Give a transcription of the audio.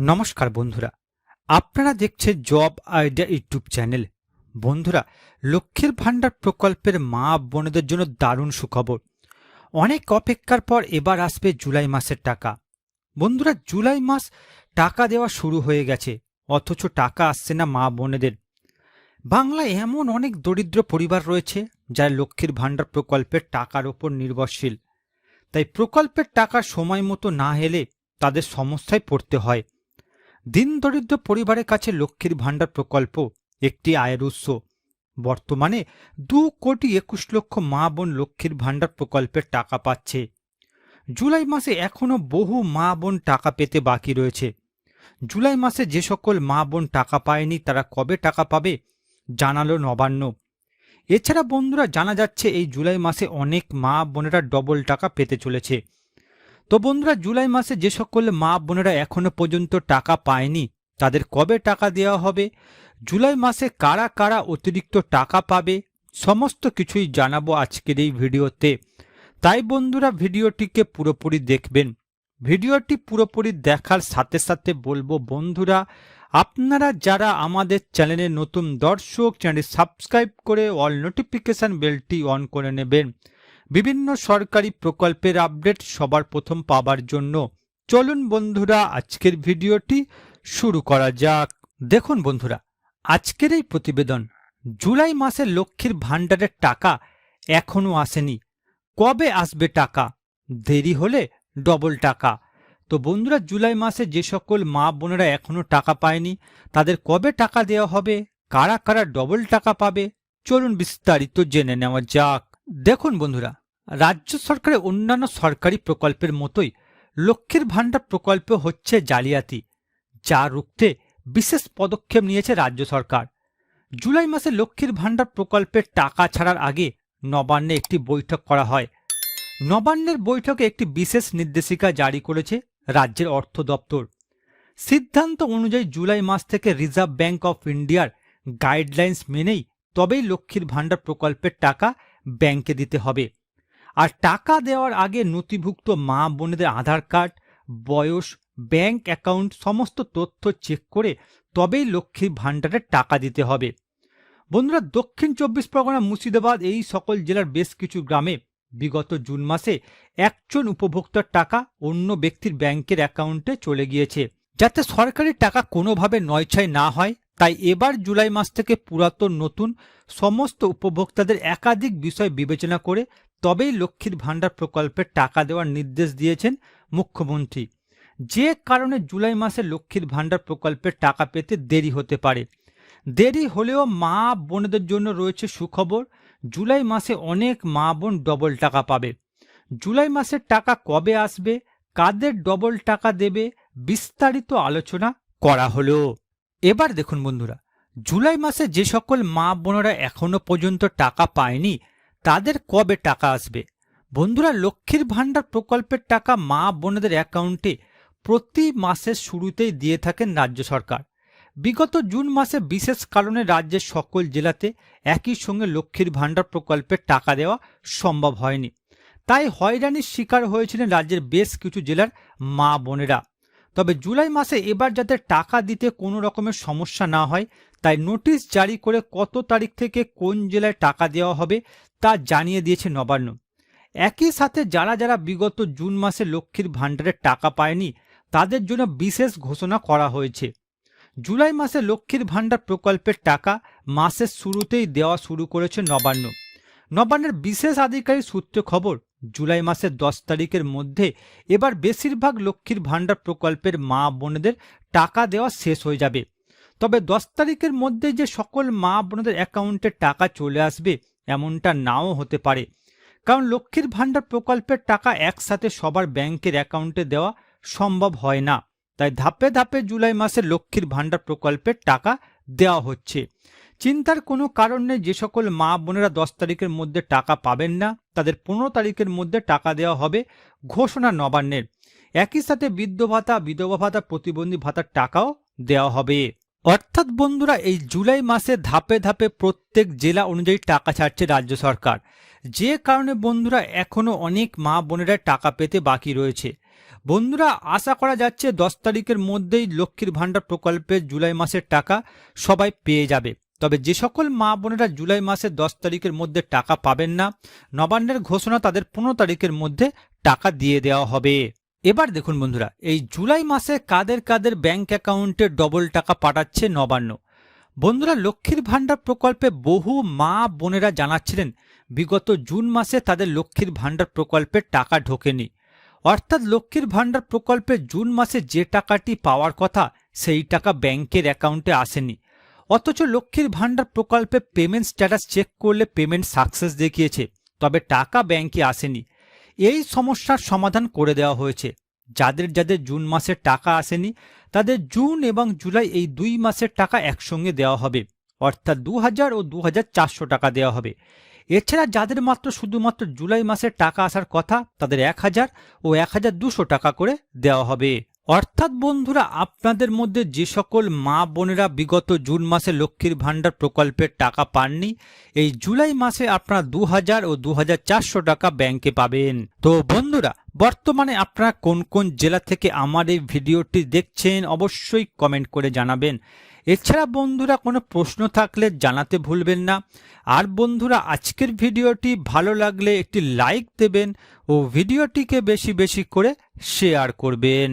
নমস্কার বন্ধুরা, আপনারা দেখছেন জব আইডিয়া ইউটিউব চ্যানেল। বন্ধুরা, লক্ষ্মীর ভাণ্ডার প্রকল্পের মা বোনেদের জন্য দারুণ সুখবর। অনেক অপেক্ষার পর এবার আসবে জুলাই মাসের টাকা। বন্ধুরা, জুলাই মাস টাকা দেওয়া শুরু হয়ে গেছে, অথচ টাকা আসছে না মা বোনেদের। বাংলায় এমন অনেক দরিদ্র পরিবার রয়েছে, যারা লক্ষ্মীর ভাণ্ডার প্রকল্পের টাকার ওপর নির্ভরশীল। তাই প্রকল্পের টাকা সময় মতো না এলে তাদের সমস্যায় পড়তে হয়। দিন দরিদ্র পরিবারের কাছে লক্ষ্মীর ভাণ্ডার প্রকল্প একটি আয়ের উৎস। বর্তমানে দু কোটি একুশ লক্ষ মা বোন লক্ষ্মীর ভাণ্ডার প্রকল্পের টাকা পাচ্ছে। জুলাই মাসে এখনও বহু মা বোন টাকা পেতে বাকি রয়েছে। জুলাই মাসে যে সকল মা বোন টাকা পায়নি, তারা কবে টাকা পাবে জানালো নবান্ন। এছাড়া বন্ধুরা জানা যাচ্ছে, এই জুলাই মাসে অনেক মা বোনেরা ডবল টাকা পেতে চলেছে। তো বন্ধুরা, জুলাই মাসে যে সকল মা বোনেরা এখনও পর্যন্ত টাকা পায়নি, তাদের কবে টাকা দেওয়া হবে? জুলাই মাসে কারা কারা অতিরিক্ত টাকা পাবে? সমস্ত কিছুই জানাব আজকের এই ভিডিওতে। তাই বন্ধুরা, ভিডিওটিকে পুরোপুরি দেখবেন। ভিডিওটি পুরোপুরি দেখার সাথে সাথে বলব, বন্ধুরা, আপনারা যারা আমাদের চ্যানেলে নতুন দর্শক চ্যানেল সাবস্ক্রাইব করে অল নোটিফিকেশান বেলটি অন করে নেবেন। বিভিন্ন সরকারি প্রকল্পের আপডেট সবার প্রথম পাবার জন্য চলুন বন্ধুরা, আজকের ভিডিওটি শুরু করা যাক। দেখুন বন্ধুরা, আজকের এই প্রতিবেদন, জুলাই মাসে লক্ষ্মীর ভাণ্ডারের টাকা এখনও আসেনি। কবে আসবে টাকা? দেরি হলে ডবল টাকা। তো বন্ধুরা, জুলাই মাসে যে সকল মা বোনেরা এখনও টাকা পায়নি, তাদের কবে টাকা দেওয়া হবে? কারা কারা ডবল টাকা পাবে? চলুন বিস্তারিত জেনে নেওয়া যাক। দেখুন বন্ধুরা রাজ্য সরকারের অন্যান্য সরকারি প্রকল্পের মতোই লক্ষ্মীর ভাণ্ডার প্রকল্প হচ্ছে জালিয়াতি, যা রুখতে বিশেষ পদক্ষেপ নিয়েছে রাজ্য সরকার। জুলাই মাসে লক্ষ্মীর ভাণ্ডার প্রকল্পের টাকা ছাড়ার আগে নবান্নে একটি বৈঠক করা হয়। নবান্নের বৈঠকে একটি বিশেষ নির্দেশিকা জারি করেছে রাজ্যের অর্থ দপ্তর। সিদ্ধান্ত অনুযায়ী জুলাই মাস থেকে রিজার্ভ ব্যাংক অফ ইন্ডিয়ার গাইডলাইন্স মেনেই তবেই লক্ষ্মীর ভাণ্ডার প্রকল্পের টাকা ব্যাংকে দিতে হবে। আর টাকা দেওয়ার আগে নথিভুক্ত মা বোনেদের আধার কার্ড, বয়স, ব্যাংক অ্যাকাউন্ট, সমস্ত তথ্য চেক করে তবেই লক্ষ্মীর ভাণ্ডারের টাকা দিতে হবে। বন্ধুরা, দক্ষিণ চব্বিশ পরগনা, মুর্শিদাবাদ এই সকল জেলার বেশ কিছু গ্রামে বিগত জুন মাসে একজন উপভোক্তার টাকা অন্য ব্যক্তির ব্যাংকের অ্যাকাউন্টে চলে গিয়েছে। যাতে সরকারি টাকা কোনোভাবে নয়ছয় না হয়, তাই এবার জুলাই মাস থেকে পুরাতন নতুন সমস্ত উপভোক্তাদের একাধিক বিষয় বিবেচনা করে তবেই লক্ষ্মীর ভাণ্ডার প্রকল্পের টাকা দেওয়ার নির্দেশ দিয়েছেন মুখ্যমন্ত্রী। যে কারণে জুলাই মাসে লক্ষ্মীর ভাণ্ডার প্রকল্পের টাকা পেতে দেরি হতে পারে। দেরি হলেও মা বোনদের জন্য রয়েছে সুখবর, জুলাই মাসে অনেক মা বোন ডবল টাকা পাবে। জুলাই মাসের টাকা কবে আসবে, কাদের ডবল টাকা দেবে, বিস্তারিত আলোচনা করা হলো। এবার দেখুন বন্ধুরা, জুলাই মাসে যে সকল মা বোনেরা এখনও পর্যন্ত টাকা পায়নি তাদের কবে টাকা আসবে? বন্ধুরা, লক্ষ্মীর ভাণ্ডার প্রকল্পের টাকা মা বোনেদের অ্যাকাউন্টে প্রতি মাসের শুরুতেই দিয়ে থাকেন রাজ্য সরকার। বিগত জুন মাসে বিশেষ কারণে রাজ্যের সকল জেলাতে একই সঙ্গে লক্ষ্মীর ভাণ্ডার প্রকল্পের টাকা দেওয়া সম্ভব হয়নি। তাই হয়রানির শিকার হয়েছিলেন রাজ্যের বেশ কিছু জেলার মা বোনেরা। তবে জুলাই মাসে এবার যাতে টাকা দিতে কোনো রকমের সমস্যা না হয়, তাই নোটিশ জারি করে কত তারিখ থেকে কোন জেলায় টাকা দেওয়া হবে তা জানিয়ে দিয়েছে নবান্ন। একই সাথে যারা যারা বিগত জুন মাসে লক্ষ্মীর ভাণ্ডারের টাকা পায়নি, তাদের জন্য বিশেষ ঘোষণা করা হয়েছে। জুলাই মাসে লক্ষ্মীর ভাণ্ডার প্রকল্পের টাকা মাসের শুরুতেই দেওয়া শুরু করেছে নবান্ন। নবান্নের বিশেষ আধিকারিক সূত্রে খবর জুলাই মাসের দশ তারিখের মধ্যে এবার বেশিরভাগ লক্ষ্মীর ভাণ্ডার প্রকল্পের মা বোনেদের টাকা দেওয়া শেষ হয়ে যাবে। তবে দশ তারিখের মধ্যে যে সকল মা বোনদের অ্যাকাউন্টে টাকা চলে আসবে, এমনটা নাও হতে পারে। কারণ লক্ষ্মীর ভাণ্ডার প্রকল্পের টাকা একসাথে সবার ব্যাংকের অ্যাকাউন্টে দেওয়া সম্ভব হয় না। তাই ধাপে ধাপে জুলাই মাসে লক্ষ্মীর ভাণ্ডার প্রকল্পের টাকা দেওয়া হচ্ছে। চিন্তার কোনো কারণ যে সকল মা বোনেরা দশ তারিখের মধ্যে টাকা পাবেন না, তাদের পনেরো তারিখের মধ্যে টাকা দেওয়া হবে ঘোষণা নবান্নের। একই সাথে বৃদ্ধ ভাতা, বিধবা ভাতা, প্রতিবন্ধী ভাতার টাকাও দেওয়া হবে। অর্থাৎ বন্ধুরা, এই জুলাই মাসে ধাপে ধাপে প্রত্যেক জেলা অনুযায়ী টাকা ছাড়ছে রাজ্য সরকার। যে কারণে বন্ধুরা এখনও অনেক মা বোনেরা টাকা পেতে বাকি রয়েছে। বন্ধুরা, আশা করা যাচ্ছে দশ তারিখের মধ্যেই লক্ষ্মীর ভাণ্ডার প্রকল্পে জুলাই মাসের টাকা সবাই পেয়ে যাবে। তবে যে সকল মা বোনেরা জুলাই মাসের দশ তারিখের মধ্যে টাকা পাবেন না, নবান্নের ঘোষণা তাদের পনেরো তারিখের মধ্যে টাকা দিয়ে দেওয়া হবে। এবার দেখুন বন্ধুরা, এই জুলাই মাসে কাদের কাদের ব্যাংক অ্যাকাউন্টে ডবল টাকা পাঠাচ্ছে নবান্ন? বন্ধুরা, লক্ষ্মীর ভাণ্ডার প্রকল্পে বহু মা বোনেরা জানাচ্ছিলেন, বিগত জুন মাসে তাদের লক্ষ্মীর ভাণ্ডার প্রকল্পে টাকা ঢোকেনি। অর্থাৎ লক্ষ্মীর ভাণ্ডার প্রকল্পে জুন মাসে যে টাকাটি পাওয়ার কথা, সেই টাকা ব্যাংকের অ্যাকাউন্টে আসেনি। অথচ লক্ষ্মীর ভাণ্ডার প্রকল্পে পেমেন্ট স্ট্যাটাস চেক করলে পেমেন্ট সাকসেস দেখিয়েছে, তবে টাকা ব্যাংকে আসেনি। এই সমস্যার সমাধান করে দেওয়া হয়েছে। যাদের যাদের জুন মাসের টাকা আসেনি, তাদের জুন এবং জুলাই এই দুই মাসের টাকা একসঙ্গে দেওয়া হবে, অর্থাৎ দু হাজার ও দু হাজার চারশো টাকা দেওয়া হবে। এছাড়া যাদের মাত্র শুধুমাত্র জুলাই মাসের টাকা আসার কথা, তাদের এক হাজার ও এক হাজার দুশো টাকা করে দেওয়া হবে। অর্থাৎ বন্ধুরা, আপনাদের মধ্যে যে সকল মা বোনেরা বিগত জুন মাসে লক্ষ্মীর ভাণ্ডার প্রকল্পের টাকা পাননি, এই জুলাই মাসে আপনারা দু হাজার ও দু হাজার চারশো টাকা ব্যাংকে পাবেন। তো বন্ধুরা, বর্তমানে আপনারা কোন কোন জেলা থেকে আমার এই ভিডিওটি দেখছেন অবশ্যই কমেন্ট করে জানাবেন। এছাড়া বন্ধুরা, কোনো প্রশ্ন থাকলে জানাতে ভুলবেন না। আর বন্ধুরা, আজকের ভিডিওটি ভালো লাগলে একটি লাইক দেবেন ও ভিডিওটিকে বেশি বেশি করে শেয়ার করবেন।